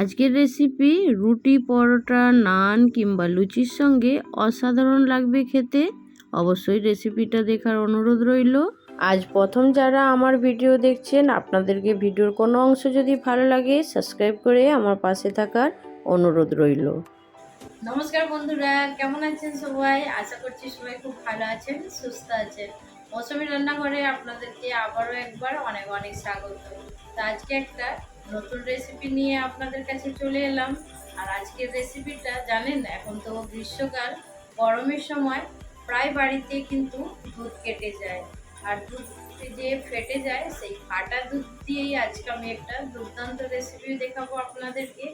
আজকের রেসিপি রুটি, পরোটা, নান কিংবা লুচির সঙ্গে অসাধারণ লাগবে খেতে। অবশ্যই রেসিপিটা দেখার অনুরোধ রইল। আজ প্রথম যারা আমার ভিডিও দেখছেন, আপনাদেরকে ভিডিওর কোনো অংশ যদি ভালো লাগে সাবস্ক্রাইব করে আমার পাশে থাকার অনুরোধ রইল। নমস্কার বন্ধুরা, কেমন আছেন সবাই? আশা করছি সবাই খুব ভালো আছেন, সুস্থ আছেন। মৌসুমি রান্নাঘরে আপনাদেরকে আবারও একবার অনেক অনেক স্বাগত। তো আজকে একটা নতুন রেসিপি নিয়ে আপনাদের কাছে চলে এলাম। আর আজকের রেসিপিটা জানেন, এখন তো গ্রীষ্মকাল, গরমের সময় প্রায় বাড়িতে কিন্তু দুধ কেটে যায়। আর দুধ যে ফেটে যায়, সেই ফাটা দুধ দিয়েই আজকে আমি একটা দুর্দান্ত রেসিপি দেখাবো আপনাদেরকে।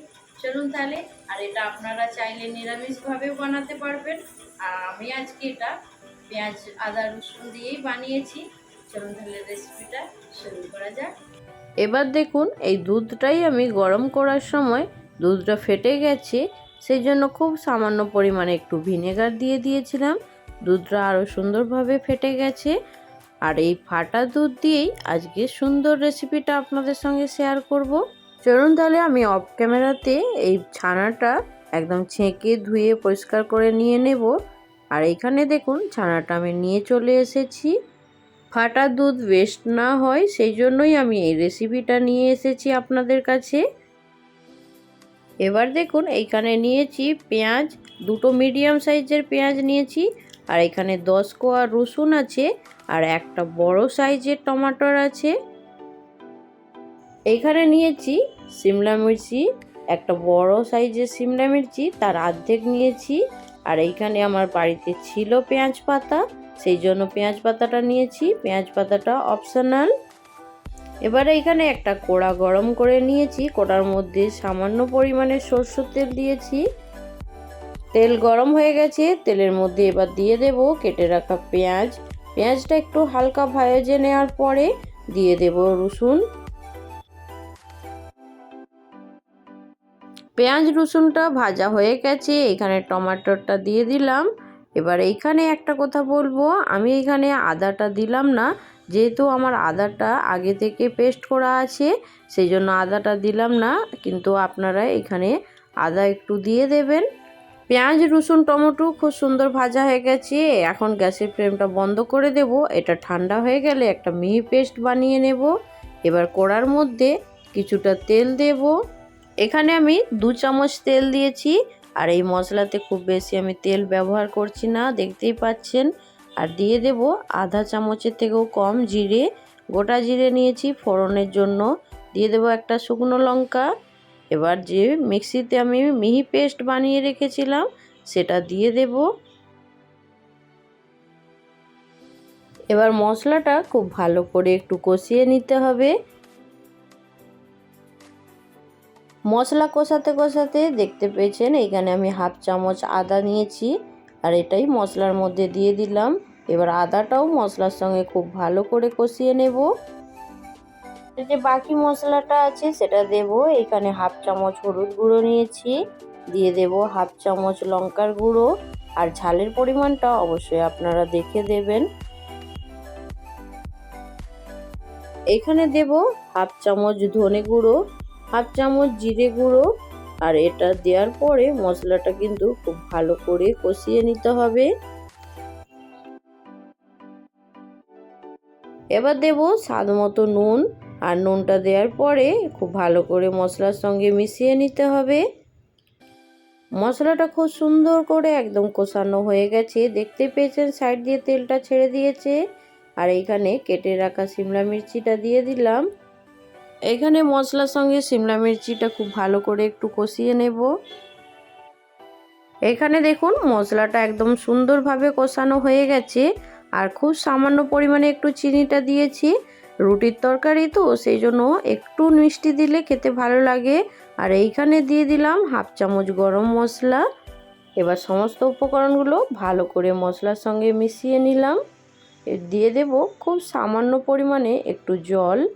চলুন তাহলে, আর এটা আপনারা চাইলে নিরামিষভাবেও বানাতে পারবেন। আর আমি আজকে এটা পেঁয়াজ, আদা, রসুন দিয়েই বানিয়েছি। চলুন তাহলে রেসিপিটা শুরু করা যাক। এবার দেখুন, এই দুধটাই আমি গরম করার সময় দুধটা ফেটে গেছে সেই জন্য খুব সামান্য পরিমাণে একটু ভিনেগার দিয়ে দিয়েছিলাম। দুধটা আরও সুন্দরভাবে ফেটে গেছে। আর এই ফাটা দুধ দিয়েই আজকে সুন্দর রেসিপিটা আপনাদের সঙ্গে শেয়ার করব। চলুন তাহলে আমি অফ ক্যামেরাতে এই ছানাটা একদম ছেঁকে ধুয়ে পরিষ্কার করে নিয়ে নেব। আর এখানে দেখুন, ছানাটা আমি নিয়ে চলে এসেছি। ফাটা দুধ ওয়েস্ট না হয়, সেই জন্যই আমি এই রেসিপিটা নিয়ে এসেছি আপনাদের কাছে। এবার দেখুন, এইখানে নিয়েছি পেঁয়াজ, দুটো মিডিয়াম সাইজের পেঁয়াজ নিয়েছি, আর এখানে দশ কোয়া রসুন আছে, আর একটা বড় সাইজের টমাটোর আছে। এইখানে নিয়েছি সিমলা মির্চি, একটা বড় সাইজের সিমলা মির্চি, তার অর্ধেক নিয়েছি, আর এইখানে আমার বাড়িতে ছিল পেঁয়াজ পাতা। সেই জন্য পেঁয়াজ পাতাটা নিয়েছি। পেঁয়াজ পাতাটা অপশনাল এবারে এখানে একটা কোড়া গরম করে নিয়েছি। কোড়ার মধ্যে সামান্য পরিমাণে সরষের তেল দিয়েছি। তেল গরম হয়ে গেছে। তেলের মধ্যে এবার দিয়ে দেব কেটে রাখা পেঁয়াজ। পেঁয়াজটা একটু হালকা ভাজে নেওয়ার পরে দিয়ে দেব রসুন। পেঁয়াজ রসুনটা ভাজা হয়ে গেছে। এখানে টমাটোরটা দিয়ে দিলাম। এবার এইখানে একটা কথা বলব, আমি এখানে আদাটা দিলাম না। যেহেতু আমার আদাটা আগে থেকে পেস্ট করা আছে সেই জন্য আদাটা দিলাম না, কিন্তু আপনারা এখানে আদা একটু দিয়ে দেবেন। পেঁয়াজ, রসুন, টমেটো খুব সুন্দর ভাজা হয়ে গেছে, এখন গ্যাসের ফ্লেমটা বন্ধ করে দেব। এটা ঠান্ডা হয়ে গেলে একটা মিহি পেস্ট বানিয়ে নেব। এবার কড়ার মধ্যে কিছুটা তেল দেব। এখানে আমি দু চামচ তেল দিয়েছি। আর এই মশলাতে খুব বেশি আমি তেল ব্যবহার করছি না, দেখতেই পাচ্ছেন। আর দিয়ে দেব আধা চামচের থেকেও কম জিরে, গোটা জিরে নিয়েছি ফোড়নের জন্য। দিয়ে দেব একটা শুকনো লঙ্কা। এবার যে মিক্সিতে আমি মিহি পেস্ট বানিয়ে রেখেছিলাম, সেটা দিয়ে দেব। এবার মশলাটা খুব ভালো করে একটু কষিয়ে নিতে হবে। মশলা কষাতে কষাতে দেখতে পেয়েছেন, এখানে আমি হাফ চামচ আদা নিয়েছি, আর এটাই মশলার মধ্যে দিয়ে দিলাম। এবার আদাটাও মশলার সঙ্গে খুব ভালো করে কষিয়ে নেব। যে বাকি মশলাটা আছে, সেটা দেব। এখানে হাফ চামচ হলুদ গুঁড়ো নিয়েছি, দিয়ে দেব হাফ চামচ লঙ্কার গুঁড়ো, আর ঝালের পরিমাণটা অবশ্যই আপনারা দেখে দেবেন। এখানে দেব হাফ চামচ ধনে গুঁড়ো হাফ চামচ জিরে গুঁড়ো আর এটা দেওয়ার পরে মশলাটা কিন্তু খুব ভালো করে কষিয়ে নিতে হবে। এবার দেব স্বাদ মতো নুন আর নুনটা দেওয়ার পরে খুব ভালো করে মশলার সঙ্গে মিশিয়ে নিতে হবে। মশলাটা খুব সুন্দর করে একদম কষানো হয়ে গেছে। দেখতে পেয়েছেন সাইড দিয়ে তেলটা ছেড়ে দিয়েছে। আর এইখানে কেটে রাখা সিমলা মির্চিটা দিয়ে দিলাম। এখানে মশলার সঙ্গে সিমলা মির্চিটা খুব ভালো করে একটু কষিয়ে নেব। এখানে দেখুন মশলাটা একদম সুন্দরভাবে কষানো হয়ে গেছে। আর খুব সামান্য পরিমাণে একটু চিনিটা দিয়েছি। রুটির তরকারি তো, সেই জন্য একটু মিষ্টি দিলে খেতে ভালো লাগে। আর এইখানে দিয়ে দিলাম হাফ চামচ গরম মশলা। এবার সমস্ত উপকরণগুলো ভালো করে মশলার সঙ্গে মিশিয়ে নিলাম। দিয়ে দেব খুব সামান্য পরিমাণে একটু জল।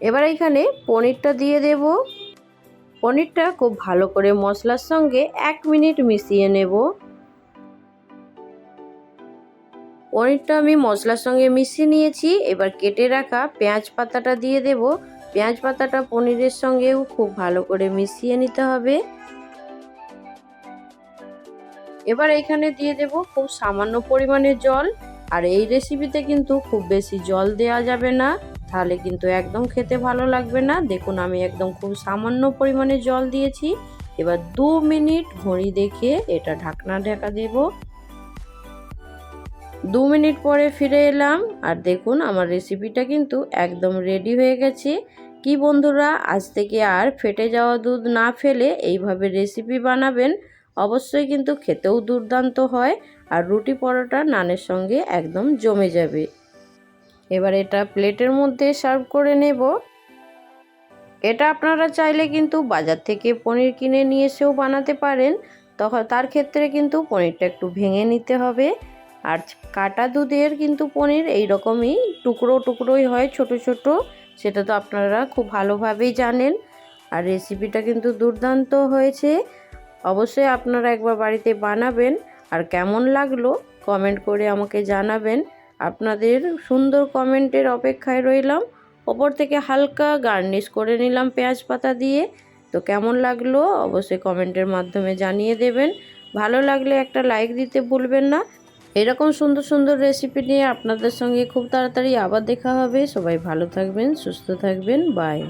এবার এখানে পনিরটা দিয়ে দেব। পনিরটা খুব ভালো করে মশলার সঙ্গে এক মিনিট মিশিয়ে নেব। পনিরটা আমি মশলার সঙ্গে মিশিয়ে নিয়েছি। এবার কেটে রাখা পেঁয়াজ পাতাটা দিয়ে দেব। পেঁয়াজ পাতাটা পনিরের সঙ্গেও খুব ভালো করে মিশিয়ে নিতে হবে। এবার এখানে দিয়ে দেব খুব সামান্য পরিমাণে জল। আর এই রেসিপিতে কিন্তু খুব বেশি জল দেওয়া যাবে না। তাহলে কিন্তু একদম খেতে ভালো লাগবে না। দেখুন, আমি একদম খুব সামান্য পরিমাণে জল দিয়েছি। এবার দু মিনিট ঘড়ি দেখে এটা ঢাকনা ঢাকা দেব। দু মিনিট পরে ফিরে এলাম আর দেখুন, আমার রেসিপিটা কিন্তু একদম রেডি হয়ে গেছে। কি বন্ধুরা, আজ থেকে আর ফেটে যাওয়া দুধ না ফেলে এইভাবে রেসিপি বানাবেন, অবশ্যই কিন্তু খেতেও দুর্দান্ত হয়। আর রুটি পরোটা নানের সঙ্গে একদম জমে যাবে। এবার এটা প্লেটের মধ্যে সার্ভ করে নেব। এটা আপনারা চাইলে কিন্তু বাজার থেকে পনির কিনে নিয়ে এসেও বানাতে পারেন। তখন তার ক্ষেত্রে কিন্তু পনিরটা একটু ভেঙে নিতে হবে। আর কাটা দুধের কিন্তু পনির এই রকমই টুকরো টুকরোই হয়, ছোট ছোট। সেটা তো আপনারা খুব ভালোভাবেই জানেন। আর রেসিপিটা কিন্তু দুর্দান্ত হয়েছে। অবশ্যই আপনারা একবার বাড়িতে বানাবেন। আর কেমন লাগল কমেন্ট করে আমাকে জানাবেন। আপনাদের সুন্দর কমেন্টের অপেক্ষায় রইলাম। ওপর থেকে হালকা গার্নিশ করে নিলাম পেঁয়াজ পাতা দিয়ে। তো কেমন লাগল অবশ্যই কমেন্টের মাধ্যমে জানিয়ে দেবেন। ভালো লাগলে একটা লাইক দিতে ভুলবেন না। এরকম সুন্দর সুন্দর রেসিপি নিয়ে আপনাদের সঙ্গে খুব তাড়াতাড়ি আবার দেখা হবে। সবাই ভালো থাকবেন, সুস্থ থাকবেন, বাই।